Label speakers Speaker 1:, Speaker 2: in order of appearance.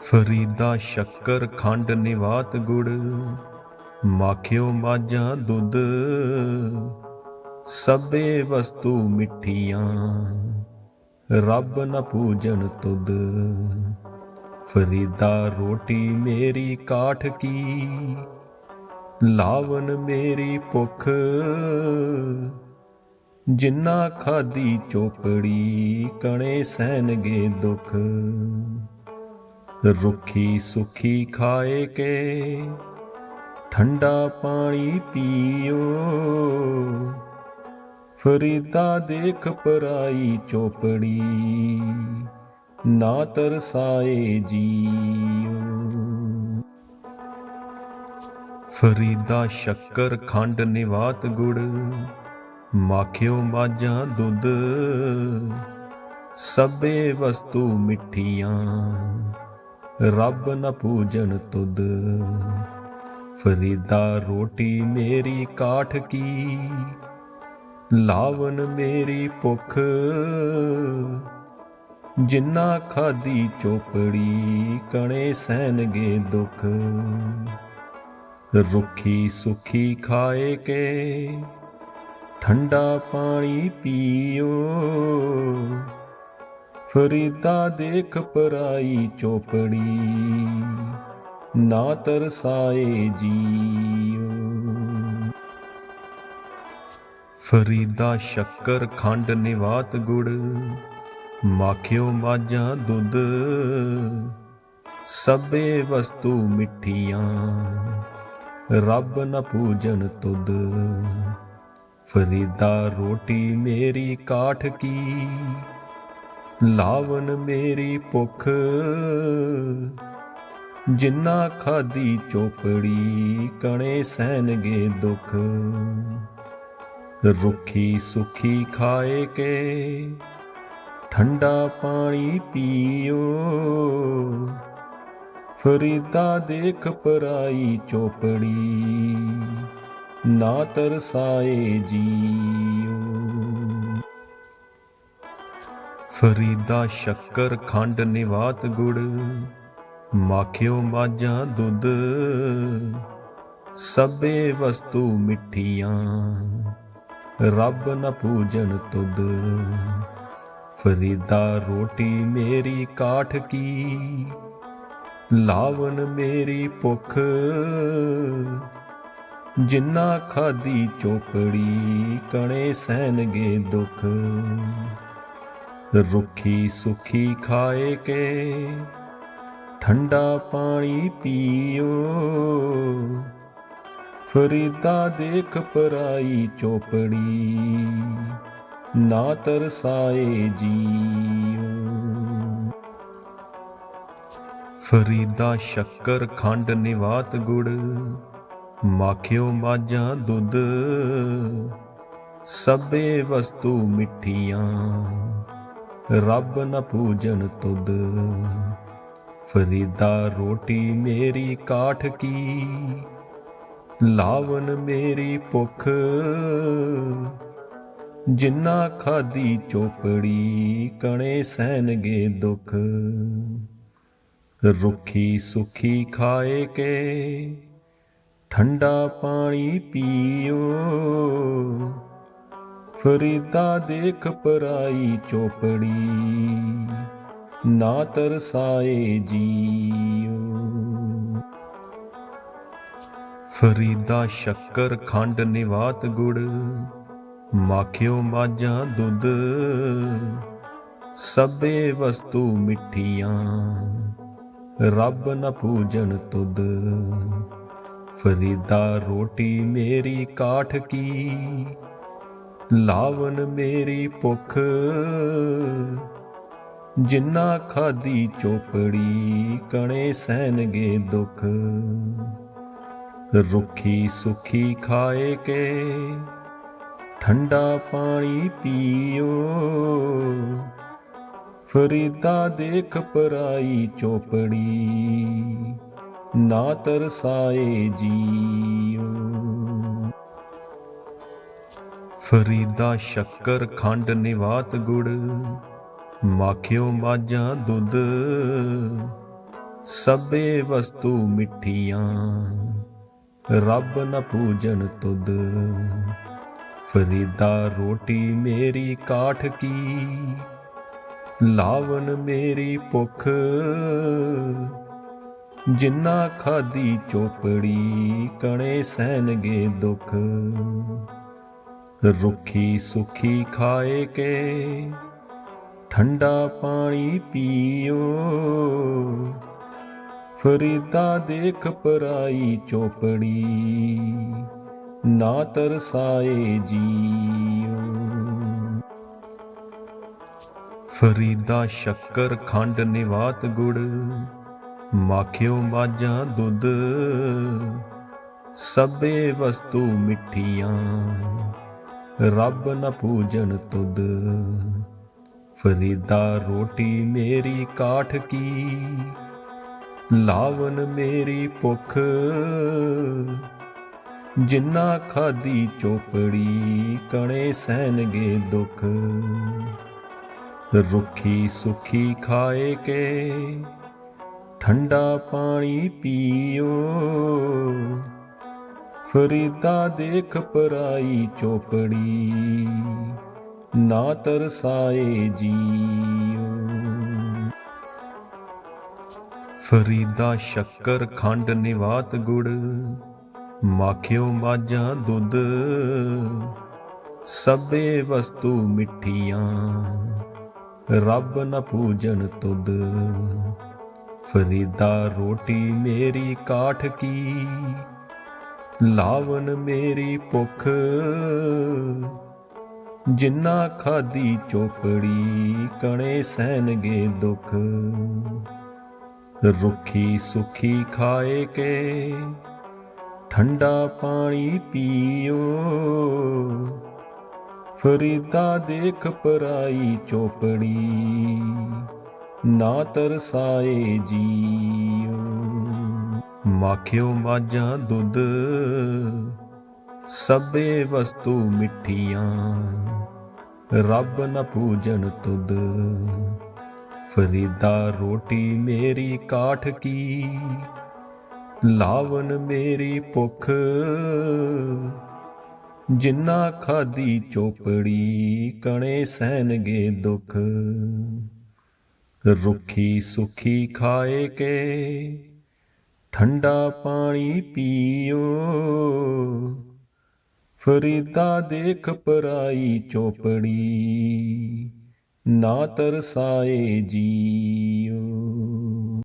Speaker 1: ਫਰੀਦਾ ਸ਼ੱਕਰ ਖੰਡ ਨਿਵਾਤ ਗੁੜ, ਮਾਖਿਓ ਮਾਝਾ ਦੁੱਧ, ਸਭੇ ਵਸਤੂ ਮਿੱਠੀਆਂ, ਰੱਬ ਨ ਪੂਜਨ ਤੁਧ। ਫਰੀਦਾ ਰੋਟੀ ਮੇਰੀ ਕਾਠ ਕੀ, ਲਾਵਨ ਮੇਰੀ ਭੁੱਖ, ਜਿੰਨਾ ਖਾਦੀ ਚੋਪੜੀ ਕਣੇ ਸਹਿਨਗੇ ਦੁੱਖ। ਰੁੱਖੀ ਸੁਖੀ ਖਾਏ ਕੇ, ਠੰਡਾ ਪਾਣੀ ਪੀਓ। ਫਰੀਦਾ ਦੇਖ ਪਰਾਈ ਚੋਪੜੀ, ਨਾ ਤਰਸਾਏ ਜੀਓ। ਫਰੀਦਾ ਸ਼ੱਕਰ ਖੰਡ ਨਿਵਾਤ ਗੁੜ, ਮਾਖਿਓ ਮਾਝਾਂ ਦੁੱਧ, ਸਭੇ ਵਸਤੂ ਮਿੱਠੀਆਂ। ਰੱਬ ਨ ਪੂਜਨ ਤੁਧ। ਫਰੀਦਾ ਰੋਟੀ ਮੇਰੀ ਕਾਠ ਕੀ, ਲਾਵਨ ਮੇਰੀ ਭੁੱਖ। ਜਿੰਨਾ ਖਾਦੀ ਚੋਪੜੀ, ਕਣੇ ਸਹਿਨਗੇ ਦੁੱਖ। ਰੁੱਖੀ ਸੁਖੀ ਖਾਏ ਕੇ, ਠੰਡਾ ਪਾਣੀ ਪੀਓ। ਫਰੀਦਾ ਦੇਖ ਪਰਾਈ ਚੋਪੜੀ, ਨਾ ਤਰਸਾਏ ਜੀਓ ਫਰੀਦਾ ਸ਼ੱਕਰ ਖੰਡ ਨਿਵਾਤ ਗੁੜ, ਮਾਖਿਓ ਮਾਝਾ ਦੁੱਧ, ਸਭੇ ਵਸਤੂ ਮਿੱਠੀਆਂ, ਰੱਬ ਨ ਪੂਜਨ ਤੁਧ। ਫਰੀਦਾ ਰੋਟੀ ਮੇਰੀ ਕਾਠ ਕੀ ਲਾਵਨ ਮੇਰੀ ਭੁੱਖ, ਜਿੰਨਾ ਖਾਦੀ ਚੋਪੜੀ ਕਣੇ ਸਹਿਨਗੇ ਦੁੱਖ। ਰੁੱਖੀ ਸੁਖੀ ਖਾਏ ਕੇ, ਠੰਡਾ ਪਾਣੀ ਪੀਓ। ਫਰੀਦਾ ਦੇਖ ਪਰਾਈ ਚੋਪੜੀ, ਨਾ ਤਰਸਾਏ ਜੀਓ। ਫਰੀਦਾ ਸ਼ੱਕਰ ਖੰਡ ਨਿਵਾਤ ਗੁੜ, ਮਾਖਿਓ ਮਾਝਾ ਦੁੱਧ, ਸਭੇ ਵਸਤੂ ਮਿੱਠੀਆਂ, ਰੱਬ ਨ ਪੂਜਨ ਤੁਧ। ਫਰੀਦਾ ਰੋਟੀ ਮੇਰੀ ਕਾਠ ਕੀ ਲਾਵਨ ਮੇਰੀ ਭੁੱਖ। ਜਿੰਨਾ ਖਾਦੀ ਚੋਪੜੀ, ਕਣੇ ਸਹਿਨਗੇ ਦੁੱਖ। ਰੁੱਖੀ ਸੁਖੀ ਖਾਏ ਕੇ, ਠੰਡਾ ਪਾਣੀ ਪੀਓ। ਫਰੀਦਾ ਦੇਖ ਪਰਾਈ ਚੋਪੜੀ, ਨਾ ਤਰਸਾਏ ਜੀਓ। ਫਰੀਦਾ ਸ਼ੱਕਰ ਖੰਡ ਨਿਵਾਤ ਗੁੜ, ਮਾਖਿਓ ਮਾਝਾ ਦੁੱਧ, ਸਭੇ ਵਸਤੂ ਮਿੱਠੀਆਂ। ਰੱਬ ਨ ਪੂਜਨ ਤੁਧ। ਫਰੀਦਾ ਰੋਟੀ ਮੇਰੀ ਕਾਠ ਕੀ, ਲਾਵਨ ਮੇਰੀ ਭੁੱਖ। ਜਿੰਨਾ ਖਾਦੀ ਚੋਪੜੀ, ਕਣੇ ਸਹਿਨਗੇ ਦੁੱਖ। ਰੁੱਖੀ ਸੁਖੀ ਖਾਏ ਕੇ, ਠੰਡਾ ਪਾਣੀ ਪੀਓ। ਫਰੀਦਾ ਦੇਖ ਪਰਾਈ ਚੋਪੜੀ, ਨਾ ਤਰਸਾਏ ਜੀਓ ਫਰੀਦਾ ਸ਼ੱਕਰ ਖੰਡ ਨਿਵਾਤ ਗੁੜ, ਮਾਖਿਓ ਮਾਝਾ ਦੁੱਧ, ਸਭੇ ਵਸਤੂ ਮਿੱਠੀਆਂ, ਰੱਬ ਨ ਪੂਜਨ ਤੁਧ। ਫਰੀਦਾ ਰੋਟੀ ਮੇਰੀ ਕਾਠ ਕੀ ਲਾਵਨ ਮੇਰੀ ਭੁੱਖ, ਜਿੰਨਾ ਖਾਦੀ ਚੋਪੜੀ ਕਣੇ ਸਹਿਨਗੇ ਦੁੱਖ। ਰੁੱਖੀ ਸੁਖੀ ਖਾਏ ਕੇ, ਠੰਡਾ ਪਾਣੀ ਪੀਓ। ਫਰੀਦਾ ਦੇਖ ਪਰਾਈ ਚੋਪੜੀ, ਨਾ ਤਰਸਾਏ ਜੀਓ। ਫਰੀਦਾ ਸ਼ੱਕਰ ਖੰਡ ਨਿਵਾਤ ਗੁੜ, ਮਾਖਿਓ ਮਾਝਾ ਦੁੱਧ, ਸਭੇ ਵਸਤੂ ਮਿੱਠੀਆਂ, ਰੱਬ ਨ ਪੂਜਨ ਤੁਧ। ਫਰੀਦਾ ਰੋਟੀ ਮੇਰੀ ਕਾਠ ਕੀ, ਲਾਵਨ ਮੇਰੀ ਭੁੱਖ। ਜਿੰਨਾ ਖਾਦੀ ਚੋਪੜੀ, ਕਣੇ ਸਹਿਨਗੇ ਦੁੱਖ। ਰੁੱਖੀ ਸੁਖੀ ਖਾਏ ਕੇ, ਠੰਡਾ ਪਾਣੀ ਪੀਓ। ਫਰੀਦਾ ਦੇਖ ਪਰਾਈ ਚੋਪੜੀ, ਨਾ ਤਰਸਾਏ ਜੀਓ। ਫਰੀਦਾ ਸ਼ੱਕਰ ਖੰਡ ਨਿਵਾਤ ਗੁੜ, ਮਾਖਿਓ ਮਾਝਾਂ ਦੁੱਧ, ਸਭੇ ਵਸਤੂ ਮਿੱਠੀਆਂ। ਰੱਬ ਨ ਪੂਜਨ ਤੁਧ। ਫਰੀਦਾ ਰੋਟੀ ਮੇਰੀ ਕਾਠ ਕੀ, ਲਾਵਨ ਮੇਰੀ ਭੁੱਖ। ਜਿੰਨਾ ਖਾਦੀ ਚੋਪੜੀ, ਕਣੇ ਸਹਿਨਗੇ ਦੁੱਖ। ਰੁੱਖੀ ਸੁਖੀ ਖਾਏ ਕੇ, ਠੰਡਾ ਪਾਣੀ ਪੀਓ। ਫਰੀਦਾ ਦੇਖ ਪਰਾਈ ਚੋਪੜੀ, ਨਾ ਤਰਸਾਏ ਜੀਓ ਫਰੀਦਾ ਸ਼ੱਕਰ ਖੰਡ ਨਿਵਾਤ ਗੁੜ, ਮਾਖਿਓ ਮਾਝਾ ਦੁੱਧ, ਸਭੇ ਵਸਤੂ ਮਿੱਠੀਆਂ, ਰੱਬ ਨ ਪੂਜਨ ਤੁਧ। ਫਰੀਦਾ ਰੋਟੀ ਮੇਰੀ ਕਾਠ ਕੀ ਲਾਵਨ ਮੇਰੀ ਭੁੱਖ, ਜਿੰਨਾ ਖਾਦੀ ਚੋਪੜੀ ਕਣੇ ਸਹਿਣਗੇ ਦੁੱਖ। ਰੁੱਖੀ ਸੁਖੀ ਖਾਏ ਕੇ, ਠੰਡਾ ਪਾਣੀ ਪੀਓ। ਫਰੀਦਾ ਦੇਖ ਪਰਾਈ ਚੋਪੜੀ, ਨਾ ਤਰਸਾਏ ਜੀਓ ਮਾਖਿਓ ਮਾਝਾ ਦੁੱਧ, ਸਭੇ ਵਸਤੂ ਮਿੱਠੀਆਂ। ਰੱਬ ਨ ਪੂਜਨ ਤੁਧ, ਫਰੀਦਾ ਰੋਟੀ ਮੇਰੀ ਕਾਠ ਕੀ। ਲਾਵਨ ਮੇਰੀ ਭੁੱਖ, ਜਿੰਨਾ ਖਾਦੀ ਚੋਪੜੀ ਕਣੇ ਸਹਿਨਗੇ ਦੁੱਖ। ਰੁੱਖੀ ਸੁਖੀ ਖਾਏ ਕੇ ਠੰਡਾ ਪਾਣੀ ਪੀਓ। ਫਰੀਦਾ ਦੇਖ ਪਰਾਈ ਚੋਪੜੀ ਨਾ ਤਰਸਾਏ ਜੀਓ।